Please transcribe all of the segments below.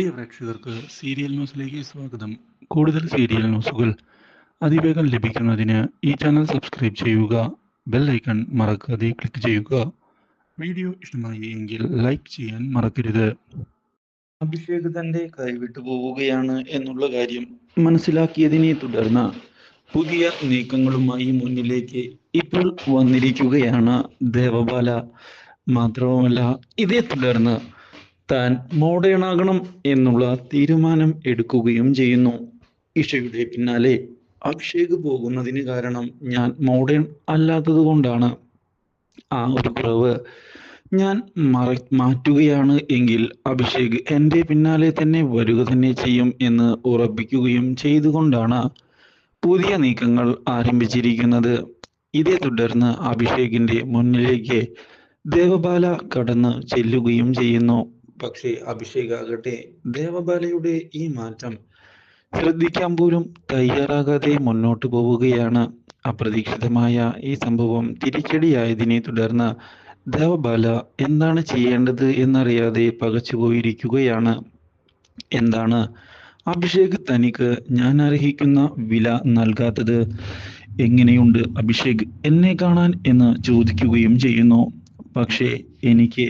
പ്രിയ പ്രേക്ഷകർക്ക് സീരിയൽ ന്യൂസിലേക്ക് സ്വാഗതം. കൂടുതൽ സീരിയൽ ന്യൂസുകൾ അതിവേഗം ലഭിക്കുന്നതിന് ഈ ചാനൽ സബ്സ്ക്രൈബ് ചെയ്യുക ബെൽ ഐക്കൺ മറക്കാതെ ക്ലിക്ക് ചെയ്യുക. വീഡിയോ ഇഷ്ടമായി എങ്കിൽ ലൈക്ക് ചെയ്യാൻ മറക്കരുത്. അഭിഷേക് തന്റെ കൈവിട്ടു പോവുകയാണ് എന്നുള്ള കാര്യം മനസ്സിലാക്കിയതിനെ തുടർന്ന് പുതിയ നീക്കങ്ങളുമായി മുന്നിലേക്ക് ഇപ്പോൾ വന്നിരിക്കുകയാണ് ദേവബാല. മാത്രവുമല്ല ഇതേ തുടർന്ന് താൻ മോഡേണാകണം എന്നുള്ള തീരുമാനം എടുക്കുകയും ചെയ്യുന്നു. ഇഷയുടെ പിന്നാലെ അഭിഷേക് പോകുന്നതിന് കാരണം ഞാൻ മോഡേൺ അല്ലാത്തത് കൊണ്ടാണ്. ആ ഒരു കുറവ് ഞാൻ മറ മാറ്റുകയാണ് എങ്കിൽ അഭിഷേക് എന്റെ പിന്നാലെ തന്നെ വരിക തന്നെ ചെയ്യും എന്ന് ഉറപ്പിക്കുകയും ചെയ്തുകൊണ്ടാണ് പുതിയ നീക്കങ്ങൾ ആരംഭിച്ചിരിക്കുന്നത്. ഇതേ തുടർന്ന് അഭിഷേകിന്റെ മുന്നിലേക്ക് ദേവബാല കടന്ന് ചെല്ലുകയും ചെയ്യുന്നു. പക്ഷേ അഭിഷേക് ആകട്ടെ ദേവബാലയുടെ ഈ മാറ്റം ശ്രദ്ധിക്കാൻ പോലും തയ്യാറാകാതെ മുന്നോട്ട് പോവുകയാണ്. അപ്രതീക്ഷിതമായ ഈ സംഭവം തിരിച്ചടിയായതിനെ തുടർന്ന് ദേവബാല എന്താണ് ചെയ്യേണ്ടത് എന്നറിയാതെ പകച്ചുപോയിരിക്കുകയാണ് എന്താണ് അഭിഷേക് തനിക്ക് ഞാൻ അർഹിക്കുന്ന വില നൽകാത്തത്? എങ്ങനെയുണ്ട് അഭിഷേക് എന്നെ കാണാൻ എന്ന് ചോദിക്കുകയും ചെയ്യുന്നു. പക്ഷേ എനിക്ക്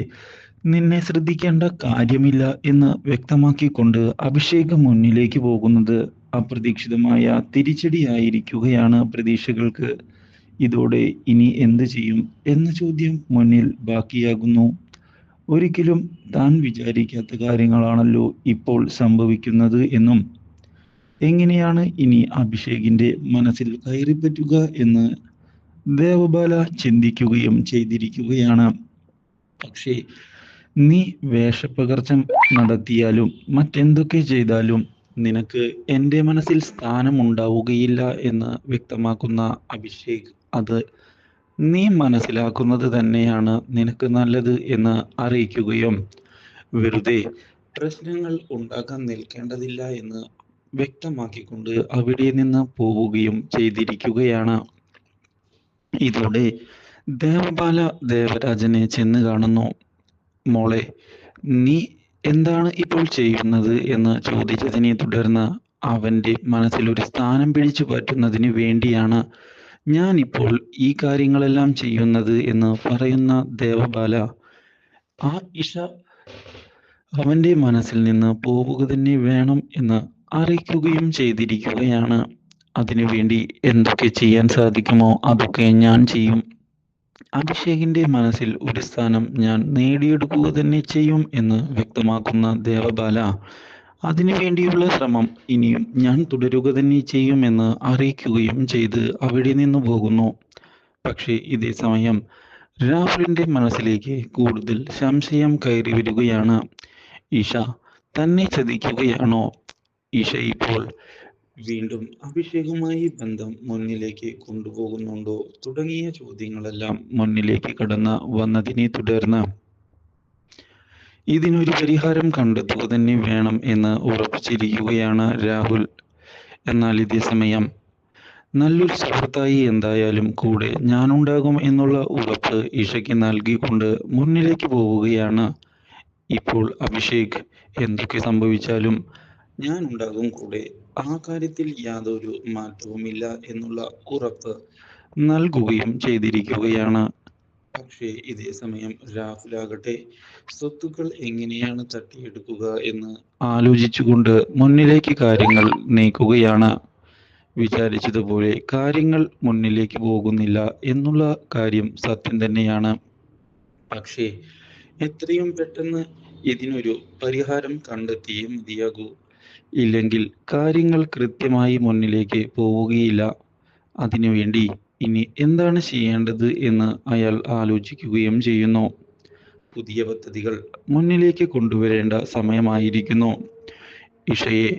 നിന്നെ ശ്രദ്ധിക്കേണ്ട കാര്യമില്ല എന്ന് വ്യക്തമാക്കിക്കൊണ്ട് അഭിഷേകം മുന്നിലേക്ക് പോകുന്നത് അപ്രതീക്ഷിതമായ തിരിച്ചടിയായിരിക്കുകയാണ് പ്രതീക്ഷകൾക്ക്. ഇതോടെ ഇനി എന്ത് ചെയ്യും എന്ന ചോദ്യം മുന്നിൽ ബാക്കിയാകുന്നു. ഒരിക്കലും താൻ വിചാരിക്കാത്ത കാര്യങ്ങളാണല്ലോ ഇപ്പോൾ സംഭവിക്കുന്നത് എന്നും. എങ്ങനെയാണ് ഇനി അഭിഷേകിന്റെ മനസ്സിൽ കയറിപ്പറ്റുക എന്ന് ദേവബാല ചിന്തിക്കുകയും ചെയ്തിരിക്കുകയാണ്. പക്ഷേ നീ വേഷപ്പകർച്ചം നടത്തിയാലും മറ്റെന്തൊക്കെ ചെയ്താലും നിനക്ക് എന്റെ മനസ്സിൽ സ്ഥാനമുണ്ടാവുകയില്ല എന്ന് വ്യക്തമാക്കുന്ന അഭിഷേക്. അത് നീ മനസ്സിലാക്കുന്നത് തന്നെയാണ് നിനക്ക് നല്ലത് എന്ന് അറിയിക്കുകയും വെറുതെ പ്രശ്നങ്ങൾ ഉണ്ടാക്കാൻ നിൽക്കേണ്ടതില്ല എന്ന് വ്യക്തമാക്കിക്കൊണ്ട് അവിടെ നിന്ന് പോവുകയും ചെയ്തിരിക്കുകയാണ്. ഇതോടെ ദേവബാല ദേവരാജനെ ചെന്ന് കാണുന്നു. മോളെ നീ എന്താണ് ഇപ്പോൾ ചെയ്യുന്നത് എന്ന് ചോദിച്ചതിനെ തുടർന്ന് അവന്റെ മനസ്സിൽ ഒരു സ്ഥാനം പിടിച്ചു പറ്റുന്നതിന് വേണ്ടിയാണ് ഞാൻ ഇപ്പോൾ ഈ കാര്യങ്ങളെല്ലാം ചെയ്യുന്നത് എന്ന് പറയുന്ന ദേവബാല. ആ ഇഷ അവന്റെ മനസ്സിൽ നിന്ന് പോവുക തന്നെ വേണം എന്ന് അറിയിക്കുകയും ചെയ്തിരിക്കുകയാണ്. അതിനുവേണ്ടി എന്തൊക്കെ ചെയ്യാൻ സാധിക്കുമോ അതൊക്കെ ഞാൻ ചെയ്യും. അഭിഷേകിന്റെ മനസ്സിൽ ഒരു സ്ഥാനം ഞാൻ നേടിയെടുക്കുക തന്നെ ചെയ്യും എന്ന് വ്യക്തമാക്കുന്ന ദേവബാല അതിനുവേണ്ടിയുള്ള ശ്രമം ഇനിയും ഞാൻ തുടരുക തന്നെ ചെയ്യുമെന്ന് അറിയിക്കുകയും ചെയ്ത് അവിടെ നിന്ന് പോകുന്നു. പക്ഷേ ഇതേ സമയം രാഹുലിന്റെ മനസ്സിലേക്ക് കൂടുതൽ സംശയം കയറി വരികയാണ്. ഈഷ തന്നെ ചതിക്കുകയാണോ? ഈഷ ഇപ്പോൾ വീണ്ടും അഭിഷേകുമായി ബന്ധം മുന്നിലേക്ക് കൊണ്ടുപോകുന്നുണ്ടോ? തുടങ്ങിയ ചോദ്യങ്ങളെല്ലാം മുന്നിലേക്ക് കടന്ന് വന്നതിനെ തുടർന്ന് ഇതിനൊരു പരിഹാരം കണ്ടെത്തുക തന്നെ വേണം എന്ന് ഉറപ്പിച്ചിരിക്കുകയാണ് രാഹുൽ. എന്നാൽ ഇതേ സമയം നല്ലൊരു സുഹൃത്തായി എന്തായാലും കൂടെ ഞാനുണ്ടാകും എന്നുള്ള ഉറപ്പ് ഇഷയ്ക്ക് നൽകിക്കൊണ്ട് മുന്നിലേക്ക് പോവുകയാണ് ഇപ്പോൾ അഭിഷേക്. എന്തൊക്കെ സംഭവിച്ചാലും ഞാൻ ഉണ്ടാകും കൂടെ ആ കാര്യത്തിൽ യാതൊരു മാറ്റവുമില്ല എന്നുള്ള ഉറപ്പ് നൽകുകയും ചെയ്തിരിക്കുകയാണ്. പക്ഷേ ഇതേ സമയം രാഹുലാകട്ടെ സ്വത്തുക്കൾ എങ്ങനെയാണ് തട്ടിയെടുക്കുക എന്ന് ആലോചിച്ചുകൊണ്ട് മുന്നിലേക്ക് കാര്യങ്ങൾ നീക്കുകയാണ്. വിചാരിച്ചതുപോലെ കാര്യങ്ങൾ മുന്നിലേക്ക് പോകുന്നില്ല എന്നുള്ള കാര്യം സത്യം തന്നെയാണ്. പക്ഷേ എത്രയും പെട്ടെന്ന് ഇതിനൊരു പരിഹാരം കണ്ടെത്തിയേ മതിയാകൂ. ഇല്ലെങ്കിൽ കാര്യങ്ങൾ കൃത്യമായി മുന്നിലേക്ക് പോവുകയില്ല. അതിനുവേണ്ടി ഇനി എന്താണ് ചെയ്യേണ്ടത് എന്ന് അയാൾ ആലോചിക്കുകയും ചെയ്യുന്നു. പുതിയ പദ്ധതികൾ മുന്നിലേക്ക് കൊണ്ടുവരേണ്ട സമയമായിരിക്കുന്നു. ഇഷയെ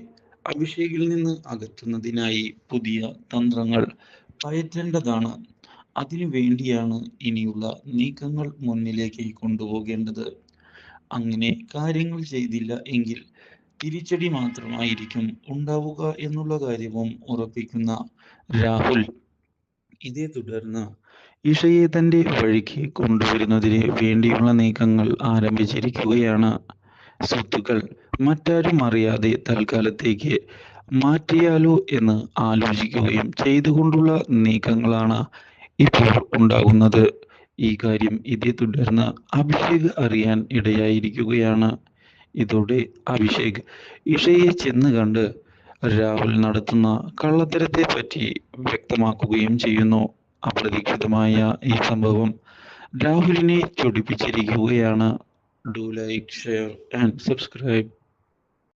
അഭിഷേകിൽ നിന്ന് അകറ്റുന്നതിനായി പുതിയ തന്ത്രങ്ങൾ പയറ്റേണ്ടതാണ്. അതിനു വേണ്ടിയാണ് ഇനിയുള്ള നീക്കങ്ങൾ മുന്നിലേക്ക് കൊണ്ടുപോകേണ്ടത്. അങ്ങനെ കാര്യങ്ങൾ ചെയ്തില്ല എങ്കിൽ തിരിച്ചടി മാത്രമായിരിക്കും ഉണ്ടാവുക എന്നുള്ള കാര്യവും ഉറപ്പിക്കുന്ന രാഹുൽ. ഇതേ തുടർന്ന് ഇഷയെ തന്റെ വഴിക്ക് കൊണ്ടുവരുന്നതിന് വേണ്ടിയുള്ള നീക്കങ്ങൾ ആരംഭിച്ചിരിക്കുകയാണ്. സ്വത്തുക്കൾ മറ്റാരും അറിയാതെ തൽക്കാലത്തേക്ക് മാറ്റിയാലോ എന്ന് ആലോചിക്കുകയും ചെയ്തുകൊണ്ടുള്ള നീക്കങ്ങളാണ് ഇപ്പോൾ ഉണ്ടാകുന്നത്. ഈ കാര്യം ഇതേ തുടർന്ന് അഭിഷേക് അറിയാൻ ഇടയായിരിക്കുകയാണ്. ഇതോടെ അഭിഷേക് ഇഷയെ ചെന്ന് കണ്ട് രാഹുൽ നടത്തുന്ന കള്ളത്തരത്തെ പറ്റി വ്യക്തമാക്കുകയും ചെയ്യുന്നു. അപ്രതീക്ഷിതമായ ഈ സംഭവം രാഹുലിനെ ചൊടിപ്പിച്ചിരിക്കുകയാണ്. Do like share and subscribe.